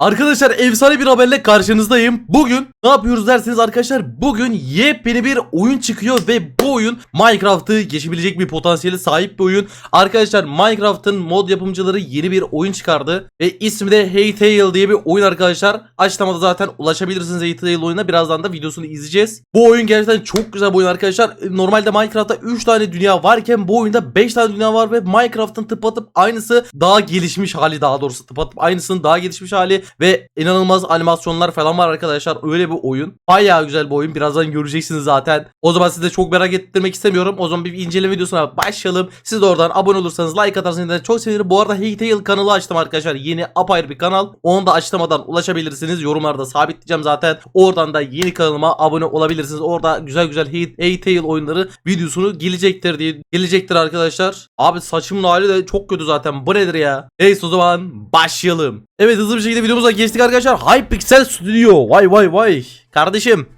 Arkadaşlar efsane bir haberle karşınızdayım. Bugün ne yapıyoruz derseniz arkadaşlar bugün yepyeni bir oyun çıkıyor ve bu oyun Minecraft'ı geçebilecek bir potansiyeli sahip bir oyun. Arkadaşlar Minecraft'ın mod yapımcıları yeni bir oyun çıkardı ve ismi de Hey Tail diye bir oyun arkadaşlar. Açıklamada zaten ulaşabilirsiniz Hey Tail oyuna. Birazdan da videosunu izleyeceğiz. Bu oyun gerçekten çok güzel bir oyun arkadaşlar. Normalde Minecraft'ta 3 tane dünya varken bu oyunda 5 tane dünya var ve Minecraft'ın tıpatıp aynısı daha gelişmiş hali daha doğrusu tıpatıp aynısının daha gelişmiş hali ve inanılmaz animasyonlar falan var arkadaşlar. Öyle bir oyun. Bayağı güzel bir oyun. Birazdan göreceksiniz zaten. O zaman size çok merak ettirmek istemiyorum. O zaman bir inceleme videosuna başlayalım. Siz de oradan abone olursanız like atarsanız çok sevinirim. Bu arada Hey Tail kanalı açtım arkadaşlar. Yeni apayrı bir kanal. Onu da açlamadan ulaşabilirsiniz. Yorumlarda sabitleyeceğim zaten. Oradan da yeni kanalıma abone olabilirsiniz. Orada güzel güzel Hey, hey Tail oyunları videosunu gelecektir diye gelecektir arkadaşlar. Abi saçımın hali de çok kötü zaten. Bu nedir ya? Neyse o zaman başlayalım. Evet hızlı bir şekilde videomuza geçtik arkadaşlar. Hypixel Studio. Vay vay vay. Kardeşim.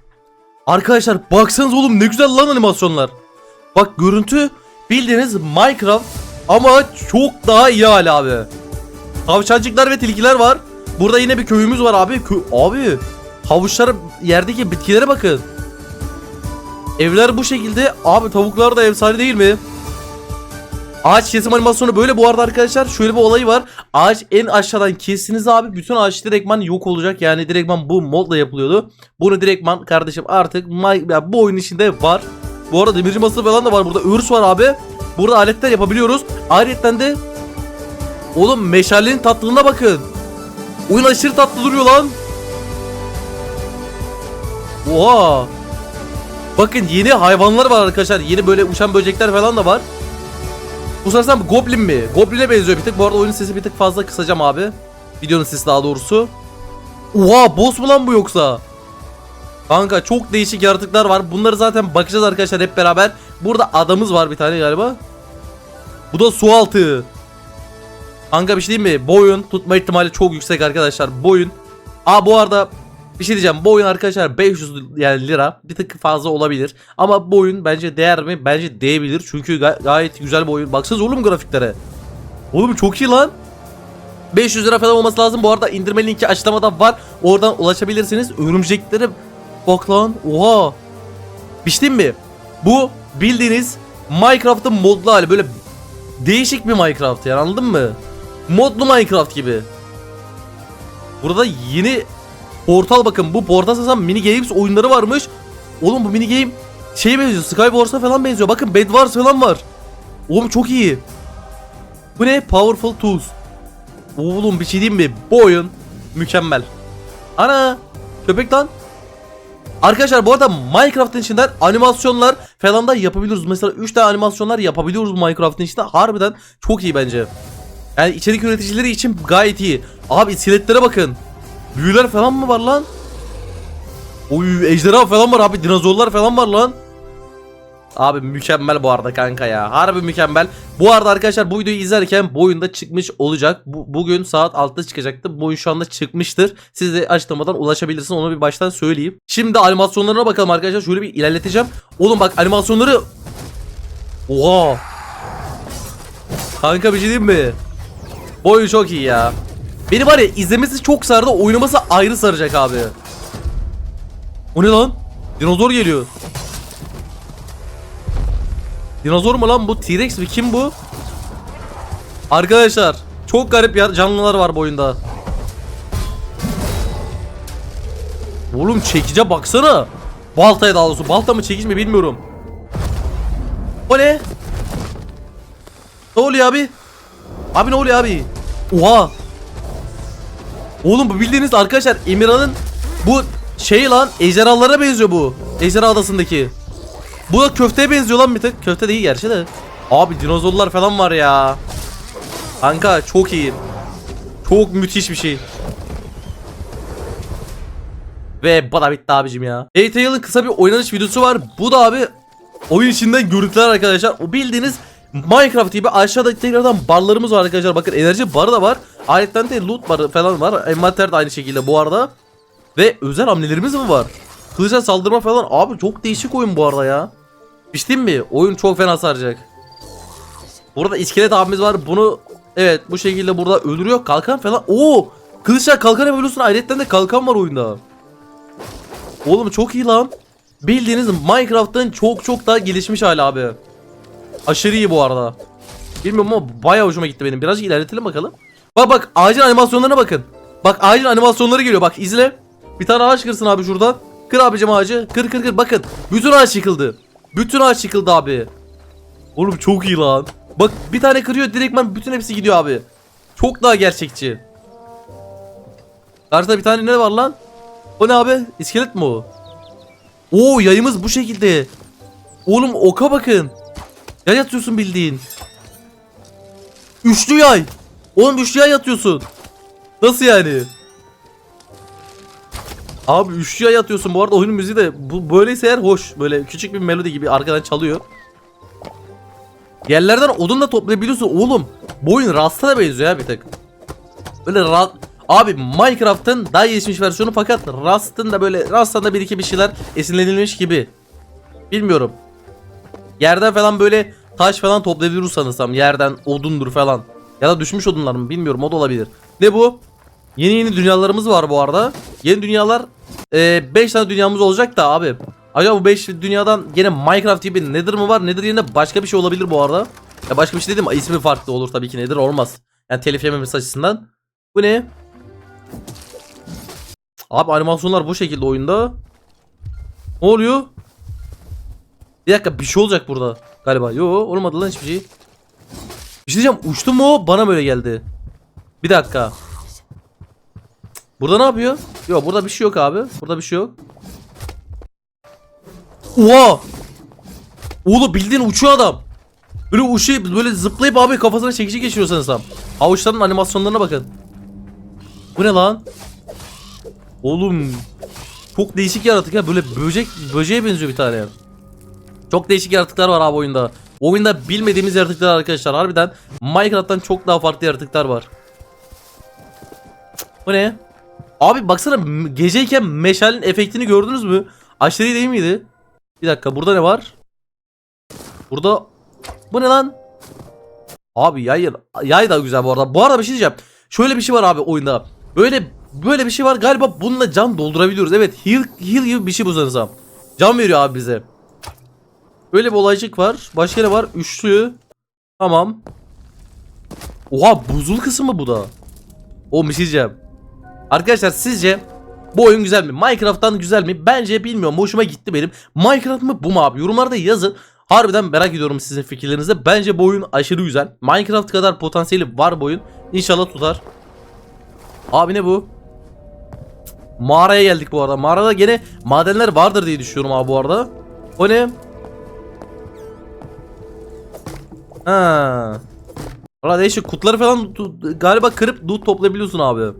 Arkadaşlar baksanız oğlum ne güzel lan animasyonlar. Bak görüntü bildiğiniz Minecraft ama çok daha iyi hali abi. Tavşancıklar ve tilkiler var. Burada yine bir köyümüz var abi. Kö- abi havuçlar yerdeki bitkilere bakın. Evler bu şekilde. Abi tavuklar da efsane değil mi? Ağaç kesim animasyonu böyle bu arada arkadaşlar şöyle bir olayı var. Ağaç en aşağıdan kestiniz abi bütün ağaç direktman yok olacak. Yani direktman bu modla yapılıyordu. Bunu direktman kardeşim artık my- ya bu oyun içinde var. Bu arada demirci masası falan da var burada. Örs var abi. Burada aletler yapabiliyoruz. Ayrıca de Oğlum meşalenin tatlılığına bakın. Oyun aşırı tatlı duruyor lan. Oha. Bakın yeni hayvanlar var arkadaşlar. Yeni böyle uçan böcekler falan da var. Bu sanırsam Goblin mi? Goblin'e benziyor bir tık. Bu arada oyunun sesi bir tık fazla kısacağım abi. Videonun sesi daha doğrusu. Oha boss mu lan bu yoksa? Kanka çok değişik yaratıklar var. Bunları zaten bakacağız arkadaşlar hep beraber. Burada adamız var bir tane galiba. Bu da su altı. Kanka bir şey diyeyim mi? Bu oyun tutma ihtimali çok yüksek arkadaşlar. Bu oyun. Aa bu arada bir şey diyeceğim. Bu oyun arkadaşlar 500 yani lira bir tık fazla olabilir. Ama bu oyun bence değer mi? Bence değebilir. Çünkü ga- gayet güzel bir oyun. Baksanıza oğlum grafiklere. Oğlum çok iyi lan. 500 lira falan olması lazım. Bu arada indirme linki açıklamada var. Oradan ulaşabilirsiniz. Örümceklere bak lan. Oha. Diyeyim mi? Bu bildiğiniz Minecraft'ın modlu hali. Böyle değişik bir Minecraft yani anladın mı? Modlu Minecraft gibi. Burada yeni portal bakın. Bu portal sasam mini games oyunları varmış. Oğlum bu mini game şeye benziyor. Skywars'a falan benziyor. Bakın Bed Wars falan var. Oğlum çok iyi. Bu ne? Powerful Tools. Oğlum bir şey diyeyim mi? Bu oyun mükemmel. Ana! Köpek lan. Arkadaşlar bu arada Minecraft'ın içinden animasyonlar falan da yapabiliyoruz. Mesela 3 tane animasyonlar yapabiliyoruz Minecraft'ın içinde. Harbiden çok iyi bence. Yani içerik üreticileri için gayet iyi. Abi iskeletlere bakın. Büyüler falan mı var lan? Oy ejderha falan var abi dinozorlar falan var lan. Abi mükemmel bu arada kanka ya. Harbi mükemmel. Bu arada arkadaşlar bu videoyu izlerken bu oyunda çıkmış olacak. Bu, bugün saat 6'da çıkacaktı. Bu oyun şu anda çıkmıştır. Siz de açıklamadan ulaşabilirsiniz. Onu bir baştan söyleyeyim. Şimdi animasyonlarına bakalım arkadaşlar. Şöyle bir ilerleteceğim. Oğlum bak animasyonları... Oha. Kanka bir şey diyeyim mi? Bu oyun çok iyi ya. Beni var ya izlemesi çok sardı. Oynaması ayrı saracak abi. O ne lan? Dinozor geliyor. Dinozor mu lan bu? T-Rex mi? Kim bu? Arkadaşlar çok garip canlılar var bu oyunda. Oğlum çekice baksana. Baltaya daha doğrusu. Balta mı çekiç mi bilmiyorum. O ne? Ne oluyor abi? Abi ne oluyor abi? Oha. Oğlum bu bildiğiniz arkadaşlar Emirhan'ın bu şey lan ejderhalara benziyor bu. Ejderha adasındaki. Bu da köfteye benziyor lan bir tık. Köfte değil gerçi de. Abi dinozorlar falan var ya. Kanka çok iyi. Çok müthiş bir şey. Ve bana bitti abicim ya. A-Tail'ın kısa bir oynanış videosu var. Bu da abi oyun içinden görüntüler arkadaşlar. O bildiğiniz Minecraft gibi aşağıda tekrardan barlarımız var arkadaşlar. Bakın enerji barı da var. Ayrıca de loot barı falan var. Envanter de aynı şekilde bu arada. Ve özel hamlelerimiz mi var? Kılıçla saldırma falan. Abi çok değişik oyun bu arada ya. Piştin mi? Oyun çok fena saracak. Burada iskelet abimiz var. Bunu evet bu şekilde burada öldürüyor. Kalkan falan. Oo! Kılıçla kalkan yapabiliyorsun. Ayrıca de kalkan var oyunda. Oğlum çok iyi lan. Bildiğiniz Minecraft'ın çok çok daha gelişmiş hali abi. Aşırı iyi bu arada. Bilmiyorum ama bayağı hoşuma gitti benim. Birazcık ilerletelim bakalım. Bak bak ağacın animasyonlarına bakın. Bak ağacın animasyonları geliyor bak izle. Bir tane ağaç kırsın abi şuradan. Kır abicim ağacı. Kır kır kır bakın. Bütün ağaç yıkıldı. Bütün ağaç yıkıldı abi. Oğlum çok iyi lan. Bak bir tane kırıyor direktmen bütün hepsi gidiyor abi. Çok daha gerçekçi. Karşıda bir tane ne var lan? O ne abi? İskelet mi o? Oo yayımız bu şekilde. Oğlum oka bakın. Yay atıyorsun bildiğin. Üçlü yay. Oğlum üçlü yay atıyorsun. Nasıl yani? Abi üçlü yay atıyorsun. Bu arada oyunun müziği de bu böyleyse eğer hoş. Böyle küçük bir melodi gibi arkadan çalıyor. Yerlerden odun da toplayabiliyorsun oğlum. Bu oyun Rust'a da benziyor ya bir tek. Böyle ra- Abi Minecraft'ın daha gelişmiş versiyonu fakat Rust'ın da böyle Rust'tan da bir iki bir şeyler esinlenilmiş gibi. Bilmiyorum. Yerden falan böyle taş falan toplayabiliyoruz sanırsam. Yerden odundur falan. Ya da düşmüş odunlar mı bilmiyorum o da olabilir. Ne bu? Yeni yeni dünyalarımız var bu arada. Yeni dünyalar 5 tane dünyamız olacak da abi. Acaba bu 5 dünyadan gene Minecraft gibi Nether mı var? Nether yerine başka bir şey olabilir bu arada. Ya başka bir şey dedim ismi farklı olur tabii ki Nether olmaz. Yani telif yememesi açısından. Bu ne? Abi animasyonlar bu şekilde oyunda. Ne oluyor? Bir dakika bir şey olacak burada galiba. Yo olmadı lan hiçbir şey. Bir şey diyeceğim uçtu mu o? Bana böyle geldi. Bir dakika. Burada ne yapıyor? Yok burada bir şey yok abi. Burada bir şey yok. Oha! Oğlum bildiğin uçuyor adam. Böyle uçuyor böyle zıplayıp abi kafasına çekici geçiriyor sanırsam. Avuçların animasyonlarına bakın. Bu ne lan? Oğlum çok değişik yaratık ya böyle böcek böceğe benziyor bir tane. Çok değişik yaratıklar var abi oyunda. Oyunda bilmediğimiz yaratıklar arkadaşlar. Harbiden Minecraft'tan çok daha farklı yaratıklar var. Bu ne? Abi baksana geceyken meşalenin efektini gördünüz mü? Aşırı değil miydi? Bir dakika burada ne var? Burada bu ne lan? Abi yay yay da güzel bu arada. Bu arada bir şey diyeceğim. Şöyle bir şey var abi oyunda. Böyle böyle bir şey var galiba bununla can doldurabiliyoruz. Evet heal, heal gibi bir şey bu sanırsam. Can veriyor abi bize. Böyle bir olaycık var. Başka ne var? Üçlü. Tamam. Oha buzul kısmı bu da. O bir şey. Arkadaşlar sizce bu oyun güzel mi? Minecraft'tan güzel mi? Bence bilmiyorum. Hoşuma gitti benim. Minecraft mı bu mu abi? Yorumlarda yazın. Harbiden merak ediyorum sizin fikirlerinizi. Bence bu oyun aşırı güzel. Minecraft kadar potansiyeli var bu oyun. İnşallah tutar. Abi ne bu? Mağaraya geldik bu arada. Mağarada gene madenler vardır diye düşünüyorum abi bu arada. O ne? Ha. Valla değişik kutuları falan galiba kırıp loot toplayabiliyorsun abi.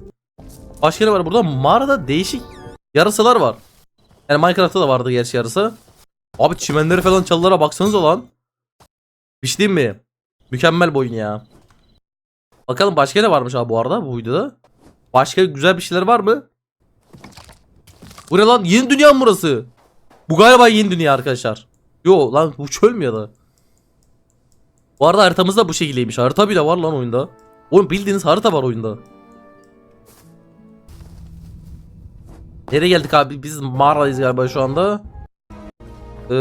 Başka ne var burada? Mağarada değişik yarısalar var. Yani Minecraft'ta da vardı gerçi yarısı. Abi çimenleri falan çalılara baksanıza lan. Bir şey mi? Mükemmel bir oyun ya. Bakalım başka ne varmış abi bu arada bu videoda? Başka güzel bir şeyler var mı? Bu ne lan? Yeni dünya mı burası? Bu galiba yeni dünya arkadaşlar. Yo lan bu çöl mü ya da? Bu arada haritamız da bu şekildeymiş. Harita bile var lan oyunda. Oğlum bildiğiniz harita var oyunda. Nereye geldik abi? Biz mağaradayız galiba şu anda. Ee,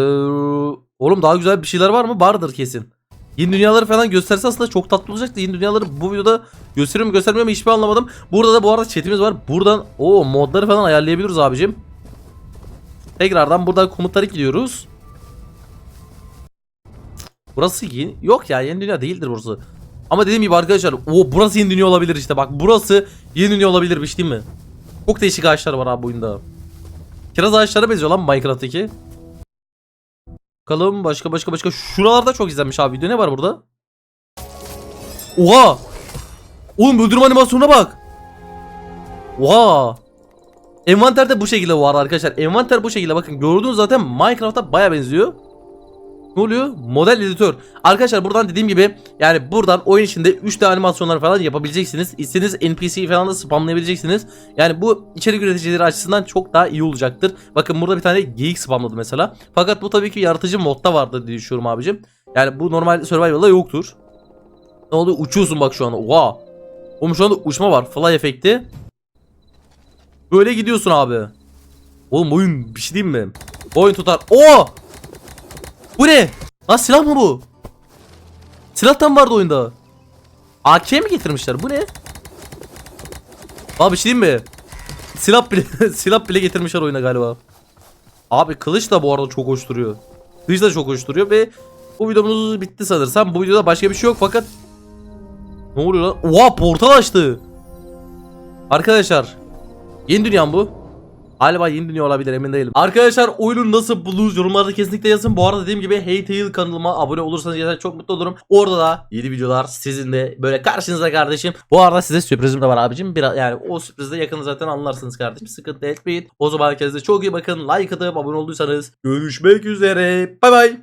oğlum daha güzel bir şeyler var mı? Vardır kesin. Yeni dünyaları falan gösterse aslında çok tatlı olacaktı. Yeni dünyaları bu videoda gösteriyor mu göstermiyor mu hiçbir anlamadım. Burada da bu arada chatimiz var. Buradan o modları falan ayarlayabiliyoruz abicim. Tekrardan buradan komutları gidiyoruz. Burası yeni... Yok ya yeni dünya değildir burası. Ama dediğim gibi arkadaşlar o burası yeni dünya olabilir işte bak burası yeni dünya olabilirmiş değil mi? Çok değişik ağaçlar var abi bu oyunda. Kiraz ağaçlara benziyor lan Minecraft'taki. Bakalım başka başka başka. Şuralarda çok izlenmiş abi video. Ne var burada? Oha! Oğlum öldürme animasyonuna bak. Oha! Envanter de bu şekilde var arkadaşlar. Envanter bu şekilde bakın. Gördüğünüz zaten Minecraft'a baya benziyor. Ne oluyor? Model editör. Arkadaşlar buradan dediğim gibi yani buradan oyun içinde 3 tane animasyonlar falan yapabileceksiniz. İstediğiniz NPC falan da spamlayabileceksiniz. Yani bu içerik üreticileri açısından çok daha iyi olacaktır. Bakın burada bir tane geyik spamladı mesela. Fakat bu tabii ki yaratıcı modda vardır diye düşünüyorum abicim. Yani bu normal survival'da yoktur. Ne oldu? Uçuyorsun bak şu anda. Oha. Oğlum şu anda uçma var. Fly efekti. Böyle gidiyorsun abi. Oğlum oyun bir şey diyeyim mi? Oyun tutar. Oo! Bu ne? Lan silah mı bu? Silahtan vardı oyunda. AK mi getirmişler? Bu ne? Abi bir şey mi? Silah bile silah bile getirmişler oyuna galiba. Abi kılıç da bu arada çok hoş duruyor. Kılıç da çok hoş duruyor ve bu videomuz bitti sanırsam. Bu videoda başka bir şey yok fakat ne oluyor lan? Oha portal açtı. Arkadaşlar yeni dünyam bu. Galiba yeni dünya olabilir emin değilim. Arkadaşlar oyunu nasıl buldunuz yorumlarda kesinlikle yazın. Bu arada dediğim gibi Hey kanalıma abone olursanız gerçekten çok mutlu olurum. Orada da yeni videolar sizin de böyle karşınızda kardeşim. Bu arada size sürprizim de var abicim. Biraz yani o sürprizde yakın zaten anlarsınız kardeşim. Sıkıntı etmeyin. O zaman kendinize çok iyi bakın. Like atıp abone olduysanız görüşmek üzere. Bay bay.